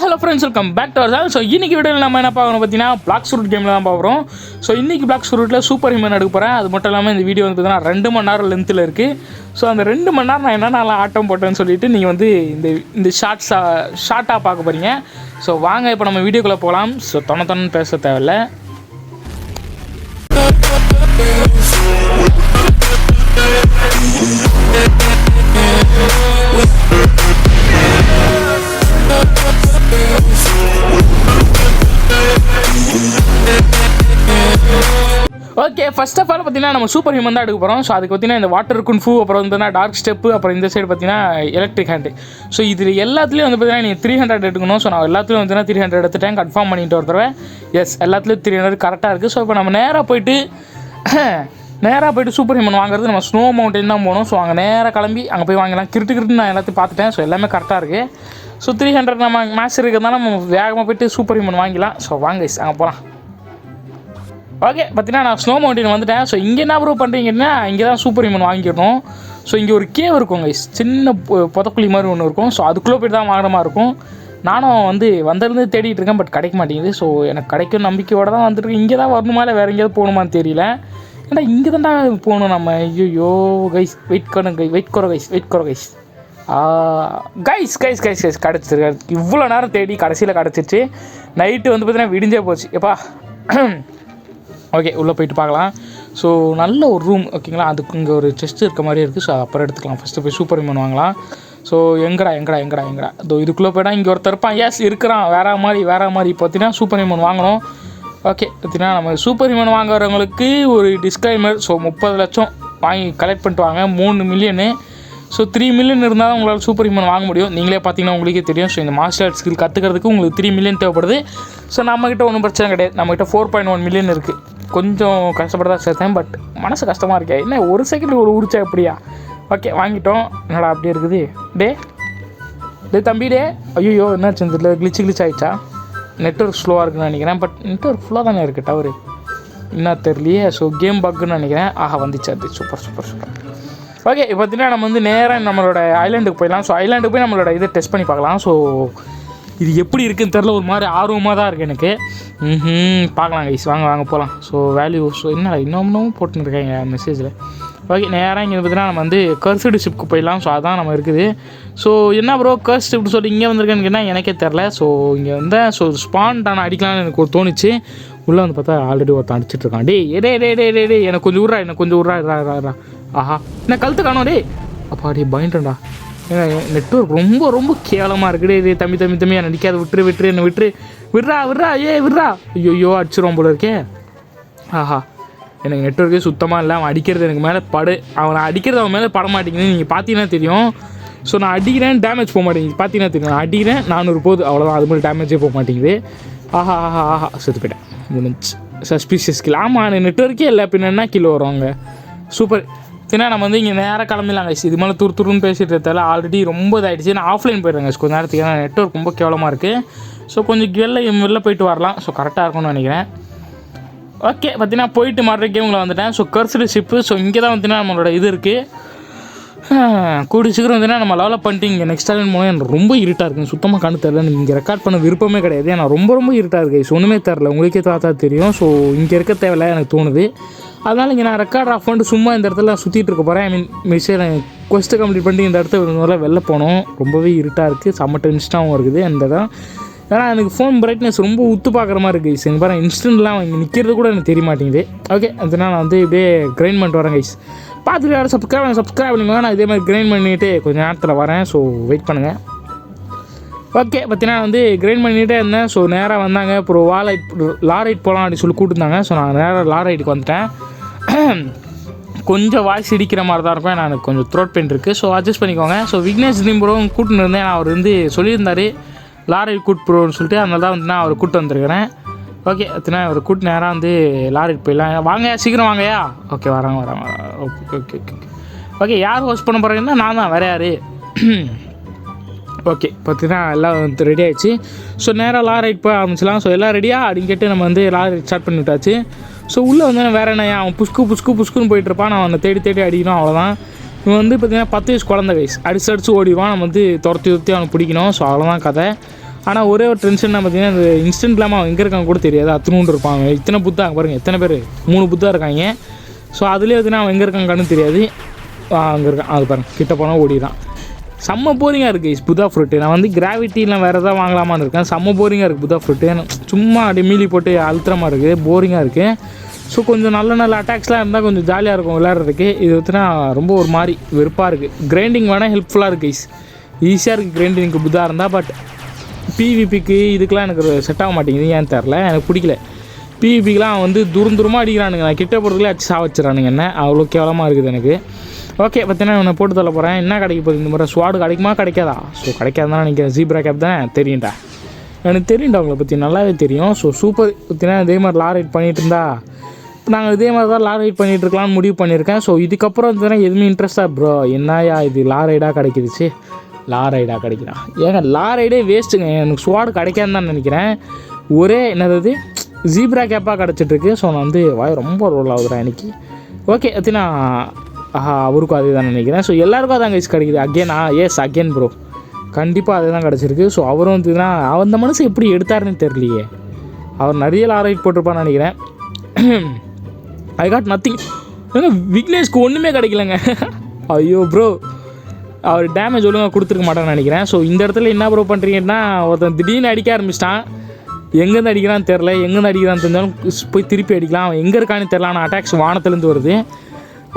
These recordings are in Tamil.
Hello friends welcome back to our so இன்னைக்கு வீடியோவில் நம்ம என்ன பார்க்கணும் பார்த்தீங்கன்னா பிளாக் சூட் கேமில் தான் பார்க்குறோம் ஸோ இன்னைக்கு பிளாக் சூட்டில் சூப்பர் ஹியூமன் எடுக்க போகிறேன் அது மட்டும் இல்லாமல் இந்த வீடியோ வந்து பார்த்தீங்கன்னா ரெண்டு மணி நேரம் லென்த்தில் இருக்குது ஸோ அந்த ரெண்டு மணி நேரம் நான் என்னென்ன ஆட்டம் போட்டேன்னு சொல்லிட்டு நீங்கள் வந்து இந்த இந்த ஷார்ட்ஸாக ஷார்ட்டாக பார்க்க போகிறீங்க ஸோ வாங்க இப்போ நம்ம வீடியோக்குள்ளே போகலாம். ஸோ தொண தொண்ணு பேச தேவையில்ல. ஃபர்ஸ்ட் ஆஃப் ஆல் பார்த்தீங்கன்னா நம்ம சூப்பர் ஹியூமன் தான் எடுக்க போகிறோம் ஸோ அதுக்கு பார்த்தீங்கன்னா இந்த வாட்டர் குன்ஃபு அப்புறம் வந்து டார்க் ஸ்டெப்பு அப்புறம் இந்த சைடு பார்த்தீங்கன்னா எலக்ட்ரிக் ஹேண்டு ஸோ இது எல்லாத்துலேயும் வந்து பார்த்தீங்கன்னா நீங்கள் த்ரீ ஹண்ட்ரட் எடுக்கணும். ஸோ நான் எல்லாத்துலேயும் வந்து த்ரீ ஹண்ட்ரட் எடுத்துட்டேன். கன்ஃபார்ம் பண்ணிட்டு ஒரு தடவை. எஸ் எல்லாத்துலேயும் த்ரீ ஹண்ட்ரட் கரெக்டாக இருக்குது ஸோ இப்போ நம்ம நேராக போயிட்டு நேராக போயிட்டு சூப்பர் ஹியூமன் வாங்குறது நம்ம ஸ்னோ மவுண்டைன் தான் போகணும். ஸோ அங்கே நேராக கிளம்பி அங்கே போய் வாங்கலாம் கிருட்டு கிருட்டு நான் எல்லாத்தையும் பார்த்துட்டேன். ஸோ எல்லாமே கரெக்டாக இருக்குது ஸோ த்ரீ ஹண்ட்ரட் நம்ம மேட்ச் இருக்கிறதுனால நம்ம வேகமாக போயிட்டு சூப்பர் ஹியூமன் வாங்கிக்கலாம் ஸோ வாங்க அங்கே போகலாம் ஓகே பார்த்தீங்கன்னா நான் ஸ்னோ மவுண்டன் வந்துட்டேன். ஸோ இங்கே என்ன ப்ரூவ் பண்ணுறீங்கன்னா இங்கே தான் சூப்பர் ஹியூமன் வாங்கிடணும் ஸோ இங்கே ஒரு கேவ் இருக்கும் கைஸ் சின்ன புதக்குழி மாதிரி ஒன்று இருக்கும். ஸோ அதுக்குள்ளே போய்ட்டு தான் வாங்குற மாதிரி இருக்கும். நானும் வந்து வந்திருந்து தேடிட்டு இருக்கேன் பட் கிடைக்க மாட்டேங்குது. ஸோ எனக்கு கிடைக்கும் நம்பிக்கையோட தான் வந்துருக்கு இங்கே தான் வரணுமா இல்லை வேறு எங்கேயாவது போகணுமான்னு தெரியல. ஏன்னா இங்கே தான்டா போகணும் நம்ம. ஐயோ கைஸ் வெயிட் கணும் கை வெயிட் குறை கைஸ் வெயிட் குறை guys guys guys guys guys கிடச்சிருக்கு. இவ்வளோ நேரம் தேடி கடைசியில் கிடச்சிச்சு. நைட்டு வந்து பார்த்தீங்கன்னா விடிஞ்சே போச்சு. எப்பா ஓகே உள்ளே போயிட்டு பார்க்கலாம். ஸோ நல்ல ஒரு ரூம் ஓகேங்களா அதுக்கு இங்கே ஒரு செஸ்ட் இருக்க மாதிரி இருக்குது ஸோ அப்புறம் எடுத்துக்கலாம். ஃபஸ்ட்டு போய் சூப்பர் ஹியூமன் வாங்கலாம். ஸோ எங்கடா எங்கடா எங்கடா எங்கடா? இதோ இதுக்குள்ளே போய்ட்டா இங்கே ஒருத்தர் இருப்பான். எஸ் இருக்கிறான். வேற மாதிரி வேற மாதிரி. பார்த்தீங்கன்னா சூப்பர் ஹியூமன் வாங்கணும் ஓகே பார்த்தீங்கன்னா நம்ம சூப்பர் ஹியூமன் வாங்குறவங்களுக்கு ஒரு டிஸ்க்ளைமர் ஸோ முப்பது லட்சம் வாங்கி கலெக்ட் பண்ணிட்டு வாங்க. மூணு மில்லியனு ஸோ த்ரீ மில்லியன் இருந்தால் உங்களால் சூப்பர் ஹியூமன் வாங்க முடியும். நீங்களே பார்த்தீங்கன்னா உங்களுக்கே தெரியும். ஸோ இந்த மார்ஷல் ஆர்ட் ஸ்கில் கற்றுக்கிறதுக்கு உங்களுக்கு த்ரீ மில்லியன் தேவைப்படுது. ஸோ நம்மக்கிட்ட ஒன்றும் பிரச்சனை கிடையாது. நம்மக்கிட்ட ஃபோர் பாயிண்ட் ஒன் மில்லியன் இருக்குது கொஞ்சம் கஷ்டப்பட்டு தான் சேர்த்தேன் பட் மனசு கஷ்டமாக இருக்கே. என்ன ஒரு செகண்ட் ஒரு உரிச்சா எப்படியா? ஓகே வாங்கிட்டோம். என்னடா அப்படியே இருக்குது. டே டே தம்பி டே. ஐயோ என்னாச்சு தெரியல. கிளிச்சு கிளிச் ஆகிடுச்சா நெட்ஒர்க் ஸ்லோவாக இருக்குன்னு நினைக்கிறேன் பட் நெட்ஒர்க் ஃபுல்லாக தானே இருக்குது டவரு என்ன தெரியலையே. ஸோ கேம் பக்குன்னு நினைக்கிறேன். ஆஹா வந்துச்சு அது. சூப்பர் சூப்பர் சூப்பர் ஓகே இப்போ பார்த்தீங்கன்னா நம்ம வந்து நேராக நம்மளோட ஐலாண்டுக்கு போயிடலாம். ஸோ ஐலாண்டுக்கு போய் நம்மளோட இதை டெஸ்ட் பண்ணி பார்க்கலாம். ஸோ இது எப்படி இருக்குன்னு தெரில ஒரு மாதிரி ஆர்வமாக தான் இருக்குது எனக்கு. ம் பார்க்கலாம் கைஸ் வாங்க வாங்க போகலாம் ஸோ வேல்யூ ஸோ என்ன இன்னமும் போட்டுன்னு இருக்காங்க மெசேஜில் ஓகே நேராக இங்கே பார்த்தீங்கன்னா நம்ம வந்து கர்சடு ஷிப்க்கு போயிடலாம். ஸோ அதான் நம்ம இருக்குது. ஸோ என்ன ப்ரோ கர்ஸ் ஷிப்னு சொல்லி இங்கே வந்திருக்கேன்னு கேட்டால் எனக்கே தெரில ஸோ இங்கே வந்தேன் ஸோ ஸ்பான் நான் அடிக்கலாம்னு எனக்கு ஒரு தோணுச்சு. உள்ளே வந்து பார்த்தா ஆல்ரெடி ஒருத்தன் அடிச்சிட்டு இருக்கான். டே டே டே டே டே எனக்கு கொஞ்சம் விட்றா எனக்கு கொஞ்சம் விட்றா ரா ரா ஆஹா என்ன கழுத்து காணும் டே அப்பா டே பயன்டா நெட்ஒர்க் ரொம்ப ரொம்ப கேவலமாக இருக்குது இது. தம்பி தம்பி தம்பி என்னை விட்டுரு விட்டுரு என்னை விட்டுரு. விட்றா விட்றா ஏ விட்றா. ஐயோ ஐயோ அடிச்சிரும் போல இருக்கே. ஆஹா. எனக்கு நெட்ஒர்க்கே சுத்தமாக இல்லை. அவன் அடிக்கிறது எனக்கு மேலே படு அவனை அடிக்கிறது அவன் மேலே பட மாட்டேங்குது. நீங்கள் பார்த்தீங்கன்னா தெரியும். ஸோ நான் அடிக்கிறேன் டேமேஜ் போக மாட்டேங்குது. பார்த்தீங்கன்னா தெரியும். நான் அடிக்கிறேன் நானூறு போகுது. அவ்வளோதான் அது மாதிரி டேமேஜே போக மாட்டேங்குது. ஆஹா ஆஹா ஆஹா. செத்து போயிட்டேன். முடிஞ்சு சஸ்பீஷியஸ் கில் ஆமாம் எனக்கு நெட்ஒர்க்கே இல்லை. பின்ன கிலோ வருவாங்க சூப்பர் ஏன்னா நம்ம வந்து இங்கே நேராக கிளம்பிடலாம் கைஸ் இது மேலே துரு துருன்னு பேசிட்டு இருந்தால ஆல்ரெடி ரொம்ப இதாகிடுச்சு நான் ஆஃப்லைன் போயிடுறேன் கொஞ்சம் நேரத்துக்கு ஏன்னா நெட்ஒர்க் ரொம்ப கேவலமாக இருக்குது ஸோ கொஞ்சம் வெளில வெளில போயிட்டு வரலாம். ஸோ கரெக்டாக இருக்கும்னு நினைக்கிறேன். ஓகே பார்த்தீங்கன்னா போயிட்டு மறுபடியும் கேமில் வந்துட்டேன். ஸோ கர்சரி ஷிப்பு ஸோ இங்கே தான் பார்த்தீங்கன்னா நம்மளோட இது இருக்குது கூடி சீக்கிரம் வந்துன்னா நம்ம லெவலப் பண்ணிட்டு இங்கே நெக்ஸ்ட் டைம் போனால் எனக்கு ரொம்ப இருட்டாக இருக்குங்க. சுத்தமாக கண்டு தெரில எனக்கு இங்கே ரெக்கார்ட் பண்ண விருப்பமே கிடையாது. ஏன்னா ரொம்ப ரொம்ப இருட்டாக இருக்குது ஸோ ஒன்றுமே தெரில உங்களுக்கே தாத்தா தெரியும். ஸோ இங்கே இருக்க தேவையில்ல எனக்கு தோணுது. அதனால் இங்கே நான் ரெக்கார்ட் ஆஃப் பண்ணிட்டு சும்மா இந்த இடத்துல சுற்றிட்டு இருக்க போகிறேன் I mean mission quest complete பண்ணிட்டு இந்த இடத்துல ஒரு வெளில போனோம். ரொம்பவே இருட்டாக இருக்குது செம்ம டென்ஸ்டாகவும் இருக்குது. அந்த இடம் ஏன்னா எனக்கு ஃபோன் பிரைட்னஸ் ரொம்ப உத்து பார்க்குற மாதிரி இருக்குது கைஸ் இங்கே பாருங்கள் இன்ஸ்டன்ட்லாம் இங்கே நிற்கிறது கூட எனக்கு தெரிய மாட்டேங்குது. ஓகே அதனால் நான் வந்து இப்படியே கிரைண்ட் பண்ணிட்டு வரேன் கைஸ் பார்த்துட்டு யாரும் சப்ஸ்கிரைப் சப்ஸ்கிரைப் பண்ணிக்கோங்க நான் இதே மாதிரி கிரைண்ட் பண்ணிவிட்டு கொஞ்சம் நேரத்தில் வரேன். ஸோ வெயிட் பண்ணுங்கள் ஓகே பார்த்தீங்கன்னா வந்து கிரைண்ட் பண்ணிகிட்டே இருந்தேன். ஸோ நேராக வந்தாங்க. அப்புறம் வாலைட் லாரைட் போகலாம் அப்படின்னு சொல்லி கூப்பிட்டுருந்தாங்க ஸோ நான் நேராக லாரைட்டுக்கு வந்துட்டேன். கொஞ்சம் வாய்ஸ் இடிக்கிற மாதிரி தான் இருக்கும். நான் எனக்கு கொஞ்சம் த்ரோட் பெயின் இருக்குது ஸோ அட்ஜஸ்ட் பண்ணிக்கோங்க. ஸோ விக்னேஷ் திம்புரம் கூட்டின்னு இருந்தேன். நான் அவர் வந்து சொல்லியிருந்தார் லாரி கூட்டு போகிறோன்னு சொல்லிட்டு. அதனால தான் வந்து நான் அவர் கூட்டு வந்திருக்கிறேன். ஓகே அத்தனை ஒரு கூட்டு நேராக வந்து லாரிக்கு போயிடலாம். வாங்கயா சீக்கிரம் வாங்கயா ஓகே வராங்க வராங்க. ஓகே ஓகே ஓகே ஓகே யார் ஹோஸ்ட் பண்ண போகிறீங்கன்னா நான் தான். வேறு யார்? ஓகே பார்த்தீங்கன்னா எல்லாம் வந்து ரெடி ஆயிடுச்சு. ஸோ நேராக லாரி ரைட் போய் ஆரம்பிச்சிடலாம். ஸோ எல்லாம் ரெடியாக அப்படின்னு கேட்டு நம்ம வந்து லாரி ஸ்டார்ட் பண்ணி விட்டாச்சு ஸோ உள்ளே வந்து வேறு என்ன அவன் புஷ்கு புஷ்கு புஷ்குன்னு போயிட்டு இருப்பான். நான் அவனை தேடி தேடி அடிக்கணும் அவ்வளோதான் இவன் வந்து பார்த்தீங்கன்னா பத்து வயசு குழந்தை வயசு. அடிச்சு அடிச்சு ஓடிடுவான். நம்ம வந்து துரத்தி துரத்தி அவனை பிடிக்கணும். ஸோ அவ்வளோதான் கதை. ஆனால் ஒரே ஒரு டென்ஷன் பார்த்தீங்கன்னா இந்த இன்ஸ்டன்ட் இல்லாமல் அவன் எங்கே இருக்காங்க கூட தெரியாது. அத்தனூண்டு இருப்பாங்க. இத்தனை புத்தா பாருங்கள் எத்தனை பேர்? மூணு புத்தா இருக்காங்க. ஸோ அதுலேயே பார்த்தீங்கன்னா அவன் எங்கே இருக்காங்கன்னு தெரியாது. அங்கே இருக்கான் அது பாருங்கள் கிட்ட போனால் ஓடிதான் செம்ம போரிங்காக இருக்குது புதா ஃப்ரூட்டு நான் வந்து கிராவிட்டிலாம் வேறு எதாவது வாங்கலாமான்னு இருக்கேன். செம்ம போரிங்காக இருக்குது புதா ஃப்ரூட்டு சும்மா அப்படியே மீலி போட்டு அழுத்துற இருக்குது போரிங்காக இருக்குது ஸோ கொஞ்சம் நல்ல நல்ல அட்டாக்ஸ்லாம் இருந்தால் கொஞ்சம் ஜாலியாக இருக்கும் விளையாடுறதுக்கு. இது வந்துனா ரொம்ப ஒரு மாதிரி வெறுப்பாக இருக்குது கிரைண்டிங் வேணால் ஹெல்ப்ஃபுல்லாக இருக்குது கைஸ் ஈஸியாக இருக்குது கிரைண்டிங்க்கு புதாக இருந்தால் பட் பிவிபிக்கு இதுக்கெலாம் எனக்கு செட் ஆக மாட்டேங்குது. ஏன்னு தெரில எனக்கு பிடிக்கல. பிவிபிக்கெலாம் வந்து தூரம் தூரமாக அடிக்கிறானுங்க. நான் கிட்ட போகிறதுக்குள்ளே அடிச்சு சாவச்சிடறானுங்க என்ன? அவ்வளோ கேவலமாக இருக்குது எனக்கு. ஓகே பார்த்தீங்கன்னா இவனை போட்டு தள்ள போகிறேன் என்ன கிடைக்க போகுது இந்த முறை ஸ்வாடு கிடைக்குமா? கிடைக்காதா? ஸோ கிடைக்காதான் நினைக்கிறேன். ஜீப்ரா கேப் தான்? தெரியும்டா. எனக்கு தெரியும்டா அவங்கள பற்றி நல்லாவே தெரியும். ஸோ சூப்பர் பார்த்தீங்கன்னா இதே மாதிரி லா ரைட் பண்ணிகிட்டு இருந்தா நாங்கள் இதே மாதிரி தான் லா ரைட் பண்ணிகிட்டு இருக்கலாம்னு முடிவு பண்ணியிருக்கேன். ஸோ இதுக்கப்புறம் பார்த்தீங்கன்னா எதுவுமே இன்ட்ரெஸ்ட்டாக ப்ரோ என்னயா இது? லா ரைடாக கிடைக்குதுச்சு லாரைடாக கிடைக்கிறான் ஏங்க லா ரைடே வேஸ்ட்டுங்க எனக்கு ஸ்வாடு கிடைக்காதுன்னு தான் நினைக்கிறேன். ஒரே என்னது ஜீப்ரா கேப்பாக கிடச்சிட்ருக்கு. ஸோ நான் வந்து வாய் ரொம்ப ரோல் ஆகுதுறேன் எனக்கு ஓகே அத்தினா ஆஹா அவருக்கும் அதே தான் நினைக்கிறேன். ஸோ எல்லாருக்கும் அதான் கைஸ் கிடைக்குது. அகேனா ஆ எஸ் அகேன் ப்ரோ கண்டிப்பாக அதே தான் கிடச்சிருக்கு. ஸோ அவரும் வந்துன்னா அந்த மனசு எப்படி எடுத்தாருன்னு தெரியலையே. அவர் நிறைய லாரைட் போட்டிருப்பான்னு நினைக்கிறேன். ஐ காட் நத்திங் ஏங்க விக்னேஷ்க்கு ஒன்றுமே கிடைக்கலங்க. ஐயோ ப்ரோ அவர் டேமேஜ் ஒழுங்காக கொடுத்துருக்க மாட்டான்னு நினைக்கிறேன். ஸோ இந்த இடத்துல என்ன ப்ரோ பண்ணுறீங்கன்னா ஒருத்தன் திடீர்னு அடிக்க ஆரம்பிச்சிட்டான். எங்கேருந்து அடிக்கிறான்னு தெரில எங்கேருந்து அடிக்கிறான்னு தெரிஞ்சாலும் போய் திருப்பி அடிக்கலாம். அவன் எங்கே இருக்கான்னு தெரில ஆனால் அட்டாக்ஸ் வானத்துலேருந்து வருது.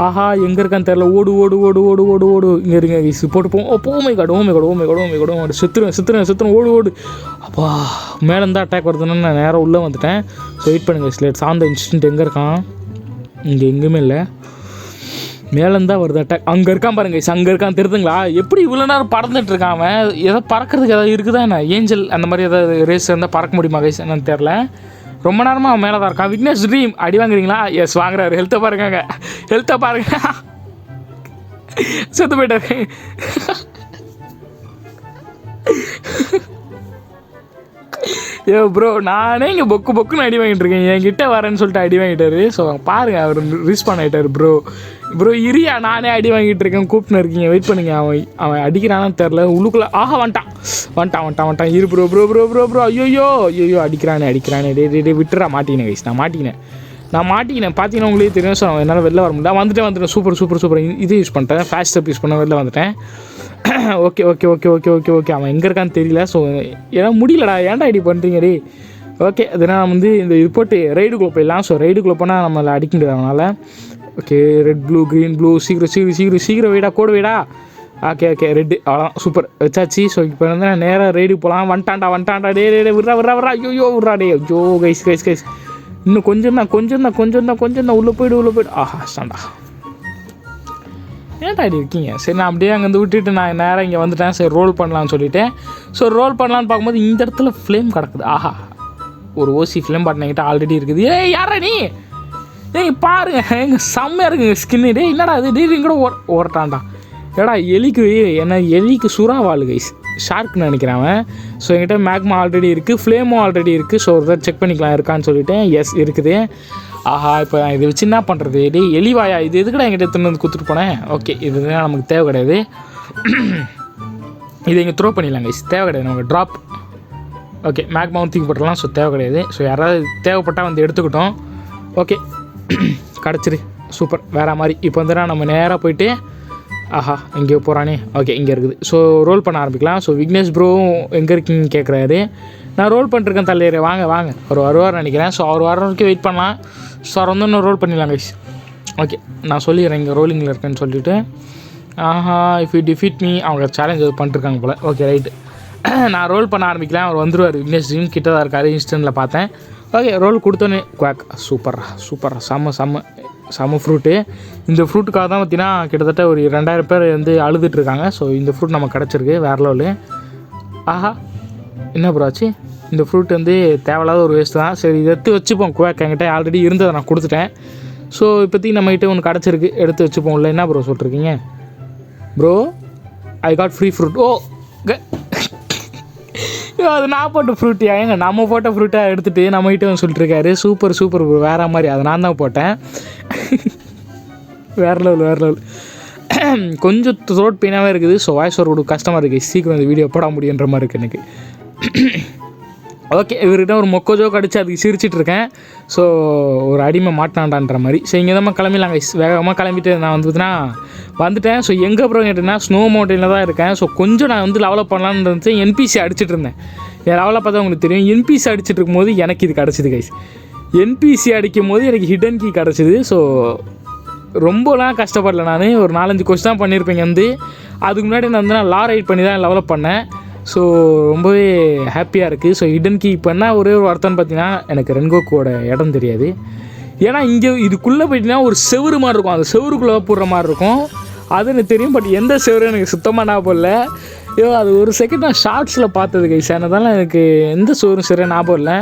ஆஹா எங்கே இருக்கான்னு தெரில ஓடு ஓடு ஓடு ஓடு ஓடு ஓடு. இங்கே இருங்க வீசு போட்டு போவோம் ஓ போமை காடு ஓமை காடு ஓமை காடு ஓமை காடு ஓடு சுத்துறேன் சுத்துறேன் சுத்துறேன் ஓடு ஓடு. அப்பா மேலேருந்து அட்டாக் வருதுன்னு நான் நேராக உள்ளே வந்துட்டேன். ஸோ வெயிட் பண்ணுங்கள் ஸ்லேட் சார்ந்த இன்ஸ்டன்ட் எங்கே இருக்கான்? இங்கே எங்கேயுமே இல்லை. மேலேருந்தா வருது அட்டாக் அங்கே இருக்கான் பாருங்க guys, அங்கே இருக்கான். தெரியுதுங்களா? எப்படி இவ்வளோ நேரம் பறந்துட்டு இருக்கான் அவன்? ஏதோ பறக்கிறதுக்கு ஏதாவது இருக்குதா என்ன? ஏஞ்சல் அந்த மாதிரி ஏதாவது ரேஸ் இருந்தால் பறக்க முடியுமா கைஸ் என்னன்னு தெரில ரொம்ப நேரமாக அவன் மேலே தான் இருக்கான். விக்னேஷ் ட்ரீம் அடி வாங்குறீங்களா? எஸ் வாங்குறாரு. ஹெல்த்தை பாருங்க ஹெல்த்தை பாருங்க. செத்து போயிட்டாரு. ஏ ப்ரோ நானே இங்கே பொக்கு பொக்குன்னு அடி வாங்கிட்டு இருக்கேன். என்கிட்ட வரேன்னு சொல்லிட்டு அடி வாங்கிட்டாரு. ஸோ பாருங்க அவர் ரீஸ்பான் ஆகிட்டார் ப்ரோ ப்ரோ இரியா நானே அடி வாங்கிட்டு இருக்கேன். கூப்பிட்டு இருக்கீங்க. வெயிட் பண்ணுங்க. அவன் அவன் அடிக்கிறானான்னு தெரில உள்ளுக்குள்ளே ஆஹா வந்துட்டான். வந்துட்டான் வந்துட்டான் வந்துட்டான். இரு bro bro bro bro bro ஐயோயோ ஐயோ அடிக்கிறானே அடிக்கிறானே. டே டே டே விட்டுறா மாட்டிக்கினேன் கைஸ் நான் மாட்டிக்கினேன். நான் மாட்டிக்கினேன். பார்த்தீங்கன்னா உங்களே தெரியும். ஸோ என்னால் வெளில வர முடியல. வந்துட்டேன் வந்துட்டேன். சூப்பர் சூப்பர் சூப்பர் இது யூஸ் பண்ணிட்டேன். ஃபேஸ்ட் ஸ்டெப் யூஸ் பண்ண வெளில வந்துட்டேன். Okay okay okay okay okay okay அவன் எங்கே இருக்கான்னு தெரியல. ஸோ ஏன்னா முடியலடா. ஏன்டா இப்படி பண்ணுறீங்க டே ஓகே அதனால் வந்து இந்த இது போட்டு ரைடுக்குள்ளே போயிடலாம். ஸோ ரைடுக்குள்ளே போனால் நம்மளை அடிக்க முடியாது. அதனால் okay red blue green blue சீக்கிரம் சீக்கிரம் சீக்கிரம் சீக்கிரம் வீடா கோடு வீடா. ஓகே ஓகே ரெட்டு அவ்வளோதான் சூப்பர் வச்சாச்சு. ஸோ இப்போ வந்து நான் நேராக ரைடுக்கு போகலாம் வந்துட்டாண்டா வண்டாண்டா டே டே விட்றா விட்றா விட்றா. ஐயோ விட்றா டே ஐயோ கைஸ் கைஸ் கைஸ் இன்னும் கொஞ்சம் தான் கொஞ்சம் தான் கொஞ்சம் தான் கொஞ்சம் தான். உள்ளே போய்டு உள்ளே போய்டு. ஆஹா ஸ்டாண்டா ஏன்டா இப்படி இருக்கீங்க? சரி நான் அப்படியே அங்கேருந்து விட்டுட்டு நான் நேராக இங்கே வந்துட்டேன். சரி ரோல் பண்ணலாம்னு சொல்லிவிட்டேன் ஸோ ரோல் பண்ணலான்னு பார்க்கும்போது இந்த இடத்துல ஃப்ளேம் கிடக்குது. ஆஹா. ஒரு ஓசி ஃப்ளேம் பட்டன் என்கிட்ட ஆல்ரெடி இருக்குது. ஏய் யாரா நீ? ஏய் பாருங்க எங்க செம்மையாக இருக்குங்க ஸ்கின்னு டே என்னடா இது? டேய் கூட ஓ ஓரட்டான்டா. ஏடா எலிக்கு என்ன எலிக்கு சுறாவாள் கைஸ் ஷார்க்னு நினைக்கிறேன் அவன். ஸோ என்கிட்ட மேக்மா ஆல்ரெடி இருக்குது ஃப்ளேமும் ஆல்ரெடி இருக்குது ஸோ ஒரு செக் பண்ணிக்கலாம் இருக்கான்னு சொல்லிட்டு எஸ் இருக்குது. ஆஹா இப்போ நான் இதை வச்சு என்ன பண்ணுறது டேய் எலிவாயா இது எதுக்குடா என்கிட்ட எடுத்துன்னு வந்து கொடுத்துட்டு போனேன் ஓகே இதுதான் நமக்கு தேவை கிடையாது. இதை இங்கே த்ரோ பண்ணிடலாம் கைஸ் தேவை கிடையாது நமக்கு ட்ராப் ஓகே மேக்மாவும் தூக்கி போட்டுடலாம் ஸோ தேவை கிடையாது. ஸோ யாராவது தேவைப்பட்டால் வந்து எடுத்துக்கிட்டோம். ஓகே கிடச்சிரு. சூப்பர் வேறு மாதிரி. இப்போ வந்துன்னா நம்ம நேராக போயிட்டு ஆஹா எங்கேயோ போகிறானே ஓகே இங்கே இருக்குது. ஸோ ரோல் பண்ண ஆரம்பிக்கலாம். ஸோ விக்னேஷ் ப்ரோவும் எங்கே இருக்கீங்கன்னு கேட்குறாரு நான் ரோல் பண்ணிருக்கேன் தலையர் வாங்க வாங்க. அவர் வருவார் நினைக்கிறேன். ஸோ அவர் வர வரைக்கும் வெயிட் பண்ணலாம். ஸோ அவர் வந்து இன்னும் ரோல் பண்ணிடலாம் கைஸ் ஓகே நான் சொல்லிடுறேன் இங்கே ரோலிங்கில் இருக்கேன்னு சொல்லிவிட்டு ஆஹா இஃப் யூ டிஃபீட் மீ அவங்க சேலஞ்ச் எதுவும் போல். ஓகே ரைட்டு நான் ரோல் பண்ண ஆரம்பிக்கலாம். அவர் வந்துடுவார் விக்னேஷ் ஜிம் கிட்ட தான் இருக்காரு. இன்ஸ்டன்ட்டில் பார்த்தேன். ஓகே ரோல் கொடுத்தோன்னே குவாக் சூப்பர் சூப்பர் செம்ம செம்ம செம்ம ஃப்ரூட்டு இந்த ஃப்ரூட்டுக்காக தான் பார்த்தீங்கன்னா கிட்டத்தட்ட ஒரு ரெண்டாயிரம் பேர் வந்து அழுதுட்டுருக்காங்க ஸோ இந்த ஃப்ரூட் நமக்கு கிடச்சிருக்கு வேற லெவலு ஆஹா என்ன ப்ரோ ஆச்சு? இந்த ஃப்ரூட் வந்து தேவையில்லாத ஒரு வேஸ்ட் தான். சரி இதை எடுத்து வச்சுப்போம் குவாக் என்கிட்ட ஆல்ரெடி இருந்ததை நான் கொடுத்துட்டேன். ஸோ இப்போதைக்கு நம்மகிட்ட ஒன்று கிடச்சிருக்கு எடுத்து வச்சுப்போம் இல்லை என்ன ப்ரோ சொல்லிருக்கீங்க bro I got free fruit ஓ அது நான் போட்ட ஃப்ரூட்டியா ஏங்க நம்ம போட்ட ஃப்ரூட்டாக எடுத்துகிட்டு நம்மகிட்ட வந்து சொல்லிட்டு இருக்காரு சூப்பர் சூப்பர் ப்ரோ வேற மாதிரி. அதை நான் தான் போட்டேன். வேற லெவல் வேற லெவல் கொஞ்சம் த்ரோட் பெயினாகவே இருக்குது. ஸோ வாய்ஸ் ஒரு கஷ்டமாக இருக்குது சீக்கிரம் இந்த வீடியோ போட முடியுன்ற மாதிரி இருக்குது எனக்கு. ஓகே இவர்கிட்ட ஒரு மொக்கோஜோ கடிச்சு அதுக்கு சிரிச்சிட்டு இருக்கேன். ஸோ ஒரு அடிமை மாட்டான்டான்ற மாதிரி. ஸோ இங்கே தான் கிளம்பிடலாங்க வேகமாக கிளம்பிட்டு நான் வந்து பார்த்தீங்கன்னா வந்துட்டேன். ஸோ எங்கே அப்புறம் கேட்டிங்கன்னா ஸ்னோ மவுண்டனில் தான் இருக்கேன். ஸோ கொஞ்சம் நான் வந்து லெவலப் பண்ணலான்னு இருந்துச்சு. என்பிசி அடிச்சிட்டு இருந்தேன். என் லெவலப் பார்த்தா உங்களுக்கு தெரியும். என்பிசி அடிச்சிட்டு இருக்கும்போது எனக்கு இது கிடச்சிது கைஸ் என்பிசி அடிக்கும் போது எனக்கு ஹிடன் கீ கிடச்சிது. ஸோ ரொம்பலாம் கஷ்டப்படல நான். ஒரு நாலஞ்சு கொஸ்டின் தான் பண்ணியிருப்பேங்க வந்து. அதுக்கு முன்னாடி நான் வந்து நான் லா ரைட் பண்ணி தான் லெவலப் பண்ணேன். ஸோ ரொம்பவே ஹாப்பியாக இருக்குது ஸோ ஹிடன் கீ பண்ண ஒரே ஒரு அர்த்தம்னு பார்த்தீங்கன்னா எனக்கு ரென்கோக்கோட இடம் தெரியாது. ஏன்னா இங்கே இதுக்குள்ளே போயிட்டீங்கன்னா ஒரு செவுரு மாதிரி இருக்கும். அந்த செவருக்குள்ளே போடுற மாதிரி இருக்கும். அது எனக்கு தெரியும். பட் எந்த செவரும் எனக்கு சுத்தமாக ஞாபகம் இல்லை. ஐயோ அது ஒரு செகண்ட் நான் ஷார்ட்ஸில் பார்த்தது கைஸ் அதனால எனக்கு எந்த செவரும் சரியாக ஞாபகம் இல்லை.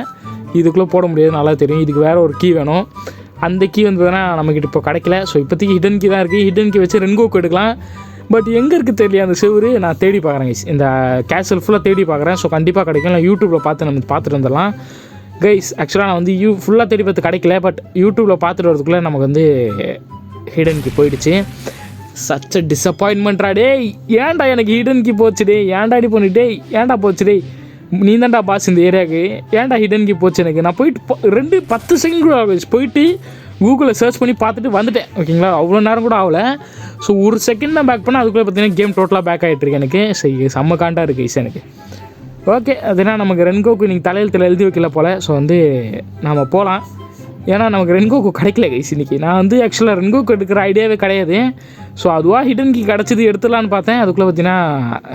இதுக்குள்ளே போட முடியாது. நல்லா தெரியும். இதுக்கு வேறு ஒரு கீ வேணும். அந்த கீ வந்து பார்த்தீங்கன்னா நம்மக்கிட்ட இப்போ கிடைக்கல. ஸோ இப்போதைக்கு ஹிடன் கீ தான் இருக்குது ஹிடன் கீ வச்சு ரென்கோக்கு எடுக்கலாம். பட் எங்கே இருக்குது தெரியல அந்த செவரு நான் தேடி பார்க்குறேன் கைஸ் இந்த கேசல் ஃபுல்லாக தேடி பார்க்குறேன். ஸோ கண்டிப்பாக கிடைக்கும் இல்லை யூடியூப்பில் பார்த்து நம்ம பார்த்துட்டு வந்துடலாம். கைஸ் ஆக்சுவலாக நான் வந்து யூ ஃபுல்லாக தேடி பார்த்து கிடைக்கல பட் யூடியூப்பில் பார்த்துட்டு வரதுக்குள்ளே நமக்கு வந்து ஹிடனுக்கு போயிடுச்சு. சச்ச டிசப்பாயின்மெண்ட்ரா டே ஏன்டா எனக்கு ஹிடனுக்கு போச்சு டே ஏன்டா அடி பண்ணி ஏன்டா போச்சு டே நீ தான்டா பாஸ் இந்த ஏரியாவுக்கு ஏன்டா ஹிடனுக்கு போச்சு எனக்கு? நான் போயிட்டு ரெண்டு பத்து செகண்ட் கூட போயிட்டு கூகுளில் சர்ச் பண்ணி பார்த்துட்டு வந்துட்டேன். ஓகேங்களா அவ்வளோ நேரம் கூட ஆகல. ஸோ ஒரு செகண்ட் தான் பேக் பண்ணேன் அதுக்குள்ளே பார்த்தீங்கன்னா கேம் டோட்டலாக பேக் ஆகிட்டு இருக்கு எனக்கு. சரி செம்ம காண்டாக இருக்குது ஈஸி எனக்கு. ஓகே அதுனா நமக்கு ரென்கோக்கு நீங்கள் தலையெழுத்தில் எழுதி வைக்கல போல். ஸோ வந்து நாம் போகலாம் ஏன்னா நமக்கு ரென்கோக்கு கிடைக்கல கைஸ் இன்றைக்கி நான் வந்து ஆக்சுவலாக ரென்கோக்கு எடுக்கிற ஐடியாவே கிடையாது. ஸோ அதுவாக ஹிடன் கீ கிடச்சிது எடுத்துடலான்னு பார்த்தேன். அதுக்குள்ளே பார்த்தீங்கன்னா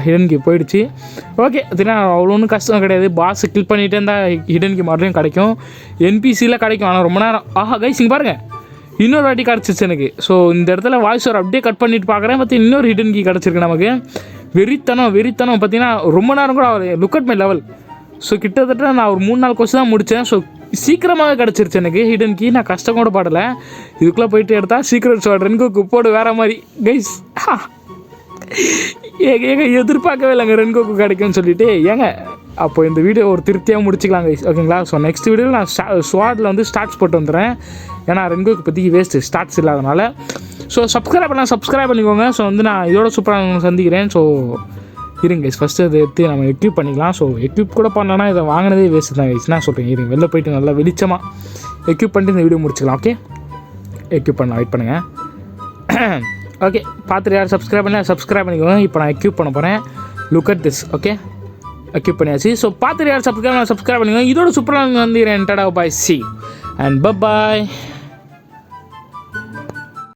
ஹிடன் கீ போயிடுச்சு. ஓகே பார்த்தீங்கன்னா அவ்வளோ ஒன்றும் கஷ்டம் கிடையாது. பாஸ் கிளிக் பண்ணிகிட்டே இருந்தால் ஹிடன் கீ மறுபடியும் கிடைக்கும். என்பிசியில் கிடைக்கும் ஆனால் ரொம்ப நேரம். ஆஹா கைஸ் இங்கே பாருங்கள் இன்னொரு வாட்டி கிடச்சிச்சு எனக்கு. ஸோ இந்த இடத்துல வாய்ஸ் ஒரு அப்படியே கட் பண்ணிட்டு பார்க்குறேன். பார்த்து இன்னொரு ஹிடன் கீ கிடச்சிருக்கு நமக்கு. வெறித்தனம் வெறித்தனம். பார்த்தீங்கன்னா ரொம்ப நேரம் கூட அவர் look at my level so கிட்டத்தட்ட நான் ஒரு மூணு நாள் கொஸ்டின் தான் முடித்தேன் ஸோ சீக்கிரமாக கிடச்சிருச்சு எனக்கு. ஹிடன் கீ நான் கஷ்டம் கூட பாடலை. இதுக்குள்ளே போயிட்டு எடுத்தால் சீக்கிரம் சொல்கிறேன் போடு வேற மாதிரி. கைஸ் ஏங்க ஏங்க எதிர்பார்க்கவே இல்லைங்க ரென்கோக்கு கிடைக்கும்னு சொல்லிட்டு. ஏங்க அப்போ இந்த வீடியோ ஒரு திருப்தியாக முடிச்சுக்கலாம் கைஸ் ஓகேங்களா? ஸோ நெக்ஸ்ட் வீடியோவில் நான் ஸ்வாட்டில் வந்து ஸ்டார்ட்ஸ் போட்டு வந்துடுறேன். ஏன்னா ரென்கோக்கு பற்றி வேஸ்ட்டு ஸ்டார்ட்ஸ் இல்லாதனால. ஸோ சப்ஸ்கிரைப் பண்ணலாம் சப்ஸ்கிரைப் பண்ணிக்கோங்க. ஸோ வந்து நான் இதோட சூப்பராக சந்திக்கிறேன். ஸோ இருங்க கைஸ் ஃபஸ்ட்டு அதை எடுத்து நம்ம எக்யூப் பண்ணிக்கலாம். ஸோ எக்யூப் கூட பண்ணலன்னா இதை வாங்கினதே வேஸ்ட்டு தான் கைஸ் நான் சொல்கிறேன் இருங்க வெளில போயிட்டு நல்லா வெளிச்சமாக எக்யூப் பண்ணிட்டு இந்த வீடியோ முடிச்சுக்கலாம் ஓகே எக்யூப் பண்ணலாம் வெயிட் பண்ணுங்கள் ஓகே பார்த்துட்டு யார் சப்ஸ்கிரைப் பண்ணல சப்ஸ்கிரைப் பண்ணிக்கோங்க. இப்போ நான் எக்யூப் பண்ண போகிறேன் look at this okay equip பண்ணியாச்சு. ஸோ பார்த்துட்டு யார் சப்ஸ்கிரைப் சப்ஸ்கிரைப் பண்ணிக்கோங்க. இதோட சூப்பராக வந்து என்டடா bye see and bye bye